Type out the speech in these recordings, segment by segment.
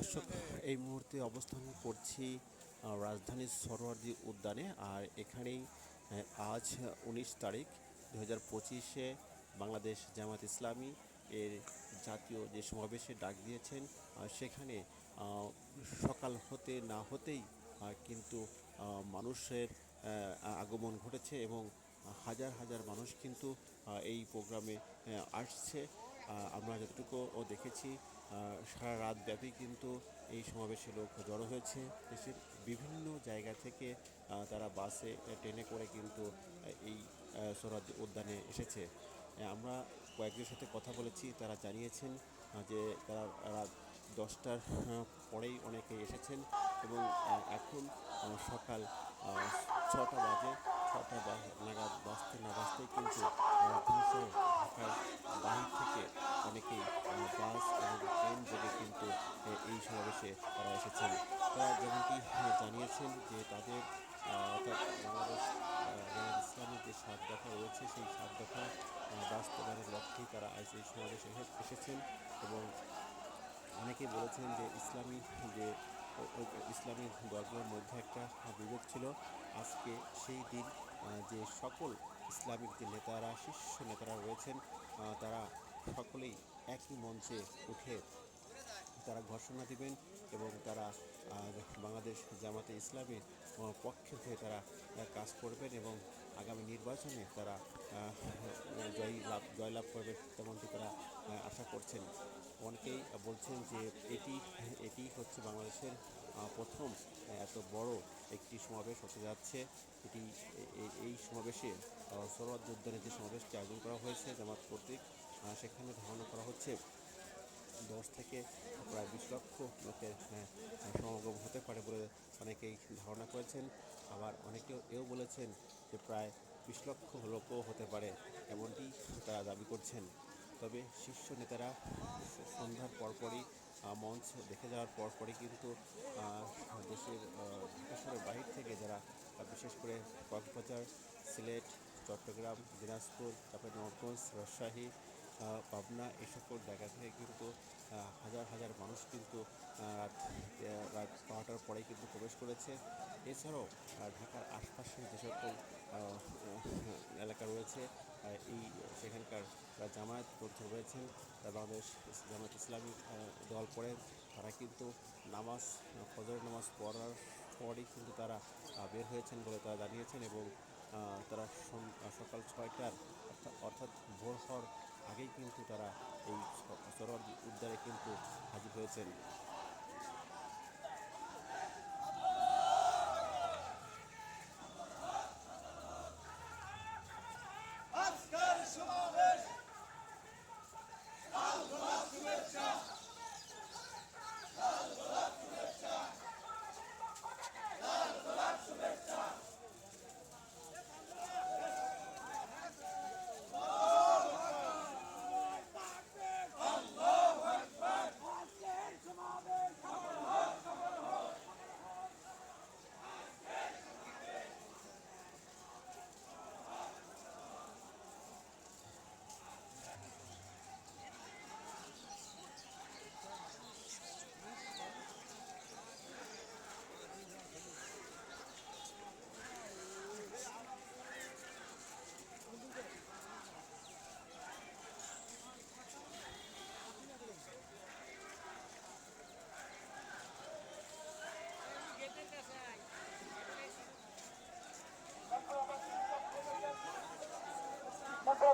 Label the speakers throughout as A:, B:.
A: দর্শক, এই মুহূর্তে অবস্থান করছি রাজধানীর সরোয়ার্দী উদ্যানে। আর এখানেই আজ উনিশ তারিখ দু হাজার পঁচিশে বাংলাদেশ জামাত ইসলামী এর জাতীয় যে সমাবেশে ডাক দিয়েছেন সেখানে সকাল হতে না হতেই কিন্তু মানুষের আগমন ঘটেছে এবং হাজার হাজার মানুষ কিন্তু এই প্রোগ্রামে আসছে। আমরা যতটুকু ও দেখেছি সারা রাত ব্যাপী কিন্তু এই সমাবেশে লোক জড়ো হয়েছে। দেশের বিভিন্ন জায়গা থেকে তারা বাসে ট্রেনে করে কিন্তু এই আহ, উদ্যানে এসেছে। আমরা কয়েকজনের সাথে কথা বলেছি তারা জানিয়েছেন যে তারা রাত দশটার পরেই অনেকে এসেছেন এবং এখন সকাল ছটা বাজে। ছটা নাগাদ বাজতে না বাজতেই কিন্তু ঢাকার বাহির থেকে অনেকেই বাস এবং ট্রেন যোগে কিন্তু এই সমাবেশে তারা এসেছেন। তারা যেমনটি জানিয়েছেন যে তাদের ইসলামের যে সাত দফা রয়েছে, সেই সাত দফা বাস্তবায়নের লক্ষ্যেই তারা আজ এই সমাবেশে এসে- এসেছেন এবং অনেকে বলেছেন যে ইসলামী যে ইসলামী দলগুলোর মধ্যে একটা বিভেদ ছিল। আজকে সেই দিন যে সকল ইসলামিক যে নেতারা, শীর্ষ নেতারা রয়েছেন তারা সকলেই একই মঞ্চে উঠে তারা ঘোষণা দিবেন এবং তারা বাংলাদেশ জামাতে ইসলামের পক্ষে হয়ে তারা কাজ করবেন এবং আগামী নির্বাচনে তারা জয়ী লাভ, জয়লাভ করবে তেমনটি তারা আশা করছেন। অনেকেই বলছেন যে এটি এটি হচ্ছে বাংলাদেশের প্রথম এত বড় একটি সমাবেশ হতে যাচ্ছে। এটি এই সমাবেশে সরোয়ার্দ উদ্যানে যে সমাবেশটি আয়োজন করা হয়েছে, জামাত কর্তৃক সেখানে ধারণা করা হচ্ছে দশ থেকে প্রায় বিশ লক্ষ লোকের সমাগম হতে পারে বলে অনেকেই ধারণা করেছেন। আবার অনেকেও এও বলেছেন যে প্রায় বিশ লক্ষ লোকও হতে পারে, এমনটি তারা দাবি করছেন। তবে শীর্ষ নেতারা সন্ধ্যার পরপরই মঞ্চ দেখে যাওয়ার পরপরই কিন্তু আহ, দেশের আহ, বাহির থেকে যারা বিশেষ করে কক্সবাজার সিলেট চট্টগ্রাম দিনাজপুর তারপরে নবগঞ্জ রাজশাহী পাবনা এই সকল জায়গা থেকে কিন্তু হাজার হাজার মানুষ কিন্তু রাত রাত বারোটার পরেই কিন্তু প্রবেশ করেছে। এছাড়াও ঢাকার আশপাশে যে সকল এলাকা রয়েছে এই সেখানকার জামায়াত পন্থী রয়েছেন বাংলাদেশ জামায়াত ইসলামী দল করেন তারা কিন্তু নামাজ আহ, ফজরের নামাজ পড়ার পরই কিন্তু তারা বের হয়েছেন বলে তারা জানিয়েছেন এবং তারা সকাল ছয়টার অর্থাৎ ভোর হওয়ার আগেই কিন্তু তারা এই সরোয়ার উদ্যানে কিন্তু হাজির হয়েছেন।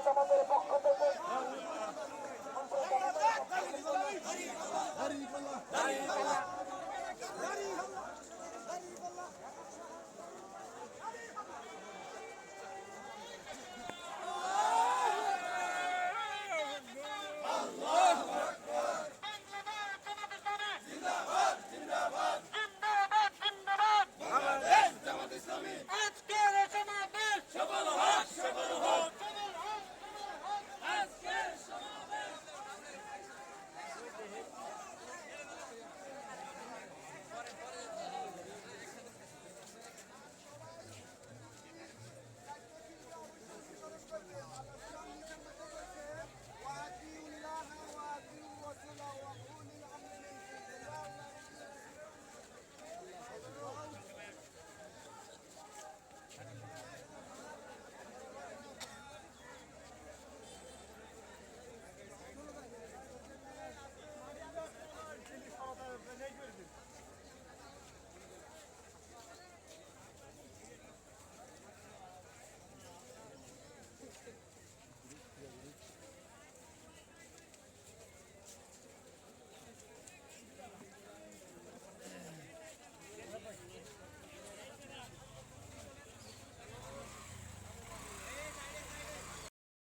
B: আমাদের পক্ষ থেকে